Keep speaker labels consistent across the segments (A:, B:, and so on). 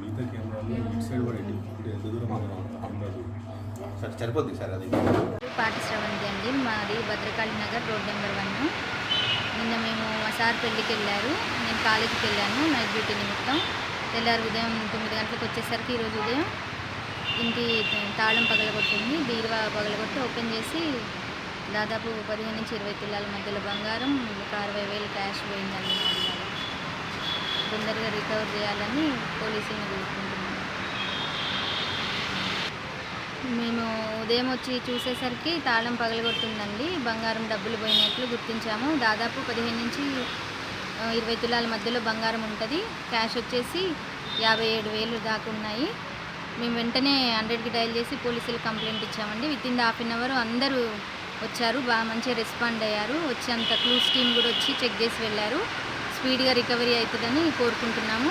A: మిగతా కెమెరాలో ఇటు సైడ్ ఇప్పుడు ఎంత దూరం
B: సరిపోద్ది సార్ అది
C: పాటి శ్రవంతి అండి మాది Bhadrakali Nagar road number one. నిన్న మేము మా సార్ పెళ్ళికి వెళ్ళారు. నేను కాలేజీకి వెళ్ళాను. నైట్ డ్యూటీ నిమిత్తం. తెల్లారు ఉదయం తొమ్మిది గంటలకు వచ్చేసరికి ఈరోజు ఉదయం ఇంటి తాళం పగలగొట్టింది. బీరువా పగలగొట్టి ఓపెన్ చేసి దాదాపు పదిహేను నుంచి ఇరవై తులాల మధ్యలో బంగారం ఒక అరవై వేలు క్యాష్ పోయిందండి తొందరగా రికవర్ చేయాలని పోలీసులను కోరుకుంటున్నాను మేము ఉదయం వచ్చి చూసేసరికి తాళం పగలగొట్టిందండి. బంగారం డబ్బులు పోయినట్లు గుర్తించాము. దాదాపు పదిహేను నుంచి ఇరవై తులాల మధ్యలో బంగారం ఉంటుంది. క్యాష్ వచ్చేసి యాభై ఏడు వేలు దాకా ఉన్నాయి. మేము వెంటనే హండ్రెడ్కి డయల్ చేసి పోలీసులకు కంప్లైంట్ ఇచ్చామండి. Within half an hour అందరూ వచ్చారు బాగా మంచిగా రెస్పాండ్ అయ్యారు. వచ్చి అంత క్లూస్ టీమ్ కూడా వచ్చి చెక్ చేసి వెళ్ళారు. స్పీడ్గా రికవరీ అవుతుందని కోరుకుంటున్నాము.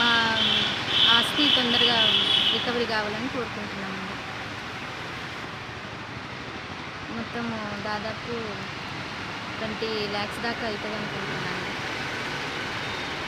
C: మా ఆస్తి తొందరగా రికవరీ కావాలని కోరుకుంటున్నాము. మొత్తము దాదాపు ట్వంటీ ల్యాక్స్ దాకా అవుతుంది అనుకుంటున్నాను